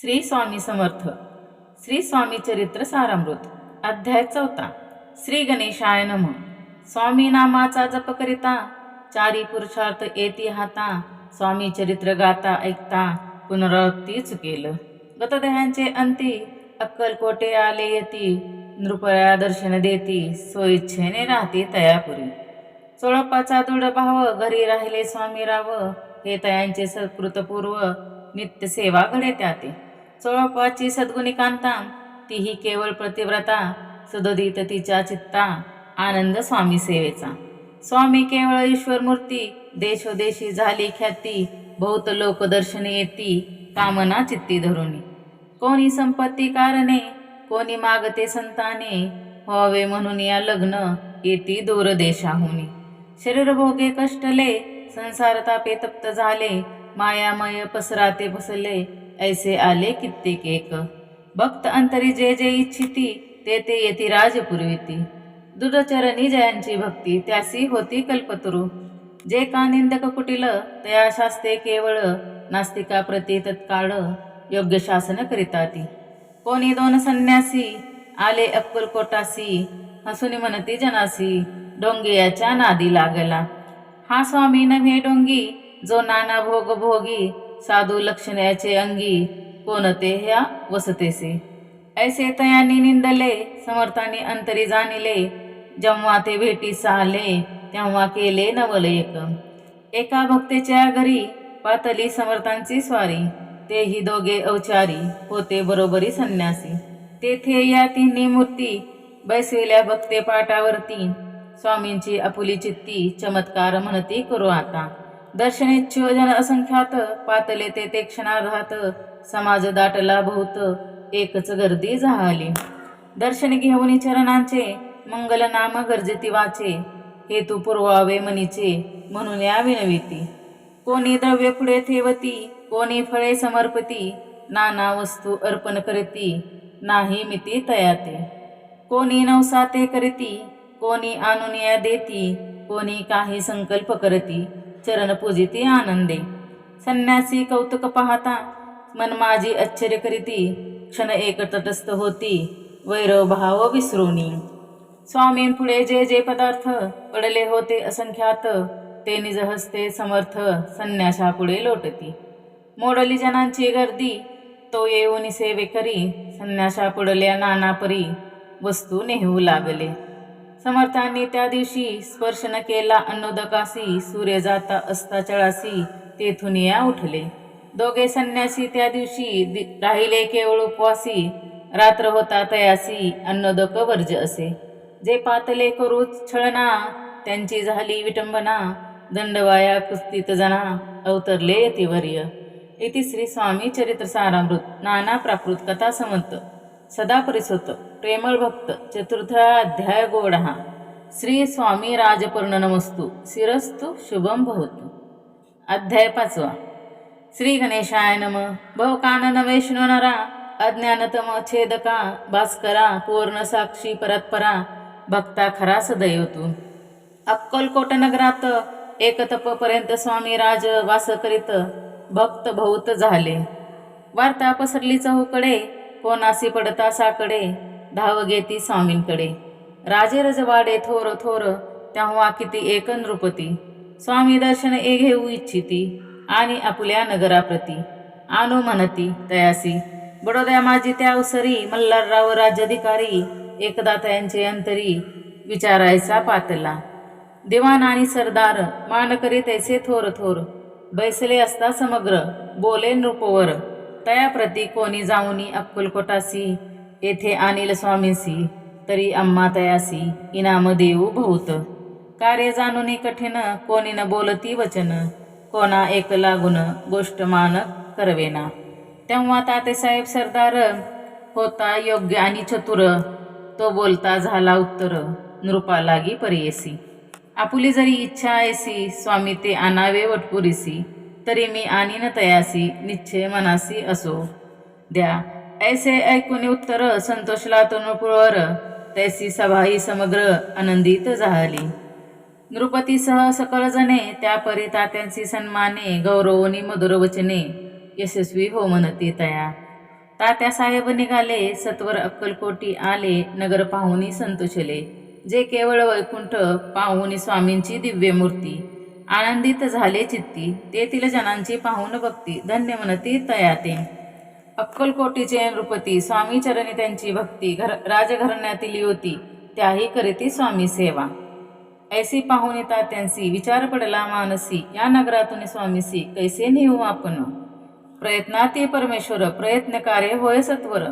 श्री स्वामी समर्थ. श्री स्वामी चरित्र सारामृत अध्याय चौथा. श्री गणेशाय नम. स्वामी नामाचा जप करिता चारी पुरुषार्थ येती हाता स्वामी चरित्र गाता ऐकता पुनरावृत्ती चुकेल. गतदेहांचे अंती अक्कलकोटे आले येती नृपया दर्शन देती स्वइच्छेने राहती तयापुरी. चोळप्पाचा दृढ भाव घरी राहिले स्वामी राव हे तयांचे सत्कृतपूर्व नित्य सेवा घडे त्याते. चोळपाची सद्गुणी कांता तीही केवळ प्रतिव्रता सुदोदित तिच्या चित्ता आनंद स्वामी सेवेचा. स्वामी केवळ ईश्वर मूर्ती देशोदेशी झाली ख्याती बहुत लोकदर्शने येती कामना चित्ती धरुणी कोणी संपत्ती कारणे कोणी मागते संताने व्हावे म्हणून या लग्न येती दूर देशाहुनी शरीर भोगे कष्टले संसार तापे तप्त झाले मायामय पसराते पसले ऐसे आले कित्येक एक भक्त अंतरी जे जे इच्छिती ते ते येती राजपुरविती दुडचरणी जयांची भक्ती त्यासी होती कल्पतरू। जे का निंदक कुटिल तया शास्ते केवळ नास्तिका प्रती तत्काळ योग्य शासन करिता ती कोणी दोन संन्यासी आले अक्कलकोटासी हसुनी म्हणती जनासी डोंगियाच्या नादी लागला। हा स्वामी नव्हे डोंगी जो नाना भोग भोगी साधू लक्षण्याचे अंगी कोणते ह्या वसतेसे? ऐसे तयानी निंदले समर्थानी अंतरी जाणिले जेव्हा ते भेटी साहले तेव्हा केले नवल एक. एका भक्तेच्या घरी पातली समर्थांची स्वारी तेही दोघे अवचारी होते बरोबरी संन्यासी. तेथे या तिन्ही मूर्ती बैसविल्या भक्ते पाटावरती स्वामींची आपुली चित्ती चमत्कार म्हणती करू आता. दर्शनेच्छो जन असंख्यात पातले ते ते क्षणार्धात समाज दाटला बहुत एकच गर्दी झाली. दर्शन घेऊन चरणांचे मंगल नाम गर्जती वाचे हेतू पुरवावे मनीचे म्हणून या विनविती. कोणी द्रव्य पुढे ठेवती कोणी फळे समर्पती नाना वस्तू अर्पण करती नाही मिती तयाते. कोणी नवसाते करती कोणी आणून देती कोणी काही संकल्प करती चरण पूजिती आनंदे. संन्यासी कौतुक पाहता मन माझी आश्चर्य करीती क्षण एक तटस्थ होती वैरव भाव विसरुनी. स्वामींपुढे जे जे पदार्थ पडले होते असंख्यात ते निज हस्ते समर्थ संन्यासापुढे लोटती. मोडली जनांची गर्दी तो येऊन सेवे करी संन्यासा पुढल्या नानापरी वस्तू नेहू लागले. समर्थांनी त्या दिवशी स्पर्श न केला अन्नोदकासी सूर्य जाता असता चळासी तेथून या उठले. दोघे संन्यासी त्या दिवशी दि- राहिले केवळ उपवासी रात्र होता तयासी अन्नोदक वर्ज असे. जे पातले करू छळना त्यांची झाली विटंबना दंडवाया कुस्तीत जना अवतरले यतिवर्य इति श्री स्वामी चरित्र सारामृत नाना प्राकृत कथा समंत. सदा परिसोत प्रेमळ भक्त चतुर्थ अध्याय गोडहा श्री स्वामी राजपूर्ण नमस्तु शिरस्तु शुभम भवतु. अध्याय पाचवा. श्री गणेशाय नम. भवकानन वैष्णवनरा अज्ञानतम छेदका भास्करा पूर्ण साक्षी परत्परा भक्ता खरा सदैवतू. अक्कलकोट नगरात एकतपपर्यंत स्वामी राज वास करीत भक्त भौत झाले. वार्ता पसरली चहूकडे कोणासी पडता साकडे धाव घेती स्वामींकडे. राजे रजवाडे थोर थोर तेव्हा किती एक नृपती. स्वामी दर्शन ए घेऊ इच्छिती आणि आपल्या नगराप्रती. आणू म्हणती तयासी. बडोद्या माझी त्या अवसरी मल्हारराव राज्याधिकारी एकदा त्यांचे अंतरी विचारायचा पातला. दिवाण आणि सरदार मान करी तैसे थोर थोर. बैसले असता समग्र बोले नृपवर. तयाप्रती कोणी जाऊनी अक्कलकोटासी येथे अनिल स्वामीसी तरी अम्मा तयासी इनाम देऊ बहुत कार्य जाणूनी कठीण कोणी न बोलती वचन कोणा एक लागून गोष्ट मान करवेना. तेव्हा तातेसाहेब सरदार होता योग्य आणि चतुर तो बोलता झाला उत्तर नृपा लागी परियेसी. आपुली जरी इच्छा ऐसी स्वामी ते आणावे वटपुरीसी. तरी मी आणीन तयासी निश्चय मनासी असो. द्या. ऐसे ऐकून उत्तर संतोषला तनुपुरवर तैसी सभाही समग्र आनंदित झाली. नृपतीसह सकळजणे त्या परी तात्यांची सन्माने गौरवनी मधुर वचने यशस्वी हो म्हणती तया. तात्या साहेब निघाले सत्वर अक्कलकोटी आले नगर पाहुनी संतोषले. जे केवळ वैकुंठ पाहुनी स्वामींची दिव्य मूर्ती. आनंदित झाले चित्ती. तेथील जनांची पाहून भक्ती. धन्य म्हणती तयाते. अक्कलकोटीचे नृपती स्वामी चरणी त्यांची भक्ती. घर राजघराण्यातील होती त्याही करीती स्वामी सेवा. ऐसी पाहुणी तात्यांसी विचार पडला मानसी. या नगरातून स्वामीसी कैसे नेऊ आपण? प्रयत्नाती परमेश्वर. प्रयत्न कार्य होय सत्वर.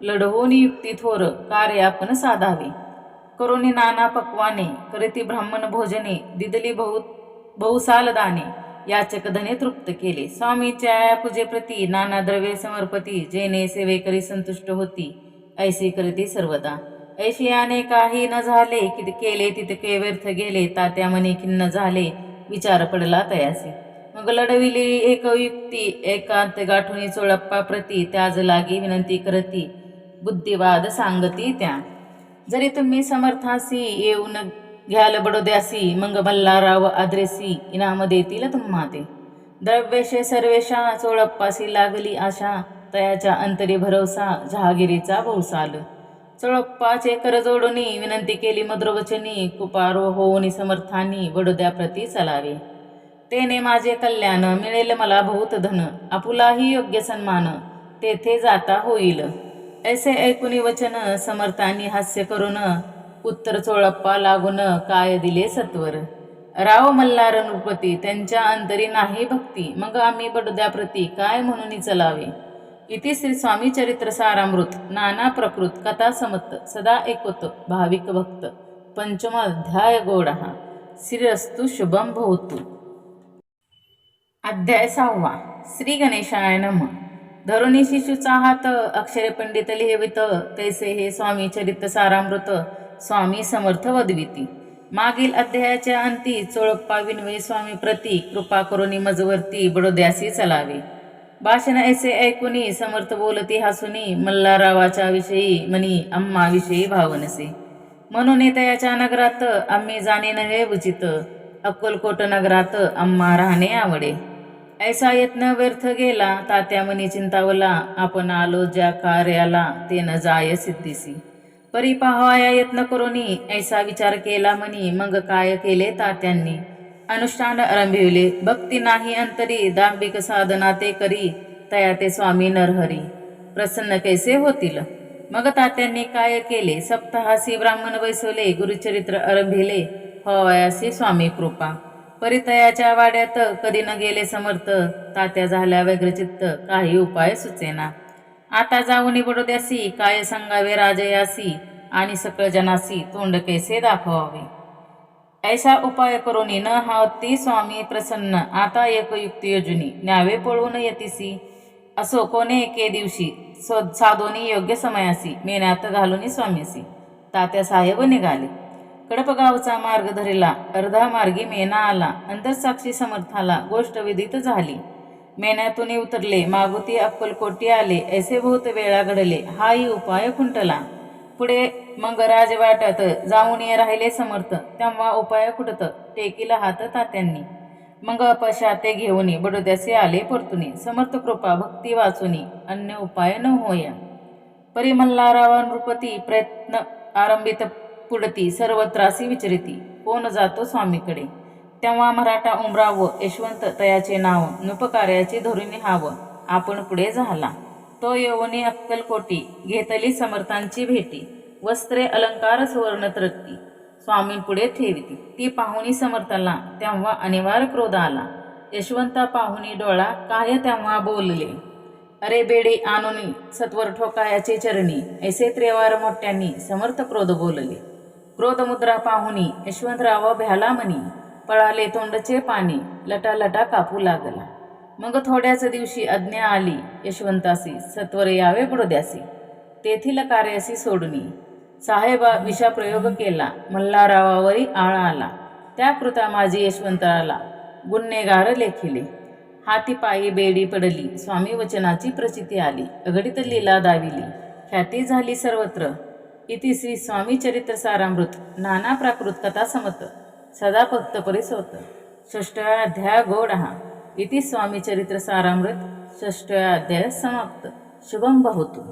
लढवून युक्ती थोर. कार्य आपण साधावे. करुणी नाना पक्वाने. करीती ब्राह्मण भोजने. दिदली बहुत बहुसालदाने याचक धने तृप्त केले. स्वामीच्या पूजेप्रती नाना द्रव्ये समर्पती जेने सेवेकरी संतुष्ट होती. ऐसी करती सर्वदा. ऐशियाने काही न झाले कि केले तितके व्यर्थ गेले तात्या मनी खिन्न झाले विचार पडला तयासे. मग लढविली एक युक्ती एकांत गाठुनी चोळप्पा प्रती त्याज लागी विनंती करती. बुद्धिवाद सांगती त्या. जरी तुम्ही समर्थासी येऊन घ्याल बडोद्यासी मंग मल्हाराव आद्रेसी इनाम देतील तुम्हा ते द्रव्यशे सर्वेशा चोळप्पासी लागली आशा तयाच्या अंतरी भरवसा जहागिरीचा भौसाल चोळप्पाचे करजोडूनी विनंती केली मद्रवचनी कुपारो होऊनी समर्थानी बडोद्याप्रती चलावे. तेने माझे कल्याण मिळेल मला बहुत धन आपुलाही योग्य सन्मान तेथे जाता होईल. ऐसे ऐकुनी वचन समर्थांनी हास्य करून उत्तर चोळप्पा लागून काय दिले सत्वर? राव मल्हार नृपती त्यांच्या अंतरी नाही भक्ती. मग आम्ही बडोद्याप्रती काय म्हणून चलावे इति श्री स्वामी चरित्र सारामृत नाना प्रकृत कथा समत सदा एकोत भाविक भक्त. पंचम अध्याय गोडा. श्रीरस्तु शुभम भवतु. अध्याय सहावा. श्री गणेशाय नम. धरुणी शिशूचा हात अक्षरे पंडित लिहिवित तैसे हे स्वामी चरित्र सारामृत. स्वामी समर्थ वदविती मागील अध्यायाच्या अंती चोळप्पा विनवय स्वामी प्रती कृपा करुणी मजवरती बडोद्यासी चलावे. भाषण ऐसे ऐकुनी समर्थ बोलती हसुनी मल्हारावाच्या विषयी मनी अम्माविषयी भावनसे. म्हणून तयाच्या नगरात आम्ही जाणे नव्हे उचित. अक्कलकोट नगरात अम्मा राहणे आवडे. ऐसा यत्न व्यर्थ गेला तात्या मनी चिंतावला आपण आलो ज्या कार्याला ते न जाय सिद्धीसी. परी पाहाया यत्न करोनी. ऐसा विचार केला मनी मग काय केले तात्यांनी? अनुष्ठान आरंभिवले. भक्ती नाही अंतरी. दांभिक साधना ते करी. तया ते स्वामी नरहरी. प्रसन्न कैसे होतील? मग तात्यांनी काय केले? सप्ताहासी ब्राह्मण बैसवले. गुरुचरित्र आरंभिले. हो, हवयासी स्वामी कृपा. परितयाच्या वाड्यात कधी न गेले समर्थ. तात्या झाल्या व्यग्रचित्त. काही उपाय सुचेना. आता जाऊन बडोद्यासी काय सांगावे राजयासी आणि सकळ जनासी तोंड कैसे दाखवावे? ऐसा उपाय करोनी न हावती स्वामी प्रसन्न आता एक युक्ती योजनी न्यावे पळून येतीसी. असो कोणे एके दिवशी सो साधोनी योग्य समयासी मेनात घालून स्वामीसी. तात्या साहेब निघाले. कडपगावचा मार्ग धरिला अर्धा मार्गी मेना आला अंतरसाक्षी समर्थाला गोष्ट विदित झाली. मेण्यातून उतरले मागुती अक्कलकोटी आले ऐसे बहुत वेळा घडले हाही उपाय खुंटला. पुढे मग राजवाट्यात जाऊन ये राहिले समर्थ तेव्हा उपाय खुटत टेकीला हात तात्यांनी. मग पशाते घेऊन बडोद्यासे आले परतुनी समर्थ कृपा भक्ती वाचुनी अन्य उपाय न होय. परिमल्लारावा नृपती प्रयत्न आरंभित पुढती सर्वत्रासी विचरिती कोण जातो स्वामीकडे? तेव्हा मराठा उमराव यशवंत तयाचे नाव नुपकार्याचे धोरणी हावं. आपण पुढे झाला. तो यवनी अक्कलकोटी घेतली समर्थांची भेटी. वस्त्रे अलंकार सुवर्ण तरक्की स्वामींपुढे ठेवती ती पाहुणी समर्थाला तेव्हा अनिवार्य क्रोध आला. यशवंता पाहुणी डोळा काय तेव्हा बोलले? अरे बेडे आणून सत्वर ठोकायाचे चरणी. ऐसे त्रेवार मोठ्यांनी समर्थ क्रोध बोलले. क्रोधमुद्रा पाहुणी यशवंतराव भ्याला म्हणी पळाले तोंडचे पाणी लटा लटा कापू लागला. मग थोड्याच दिवशी आज्ञा आली यशवंतासी सत्वर यावे बुडद्यासी तेथील कार्यासी सोडणी साहेबा विषा प्रयोग केला मल्हारावावरी आळा आला. त्या कृता माझी यशवंतराला गुन्हेगार लेखिले. हाती पायी बेडी पडली स्वामी वचनाची प्रचिती आली अगडीत लीला दाविली. ख्याती झाली सर्वत्र. इति श्री स्वामी चरित्र सारामृत नाना प्राकृत कथा समत. सदा भक्त परिसोत. षष्टव्या अध्याय गोड हा इति स्वामी चरित्र सारामृत. षष्टव्या अध्याय समाप्त. शुभम भवतु.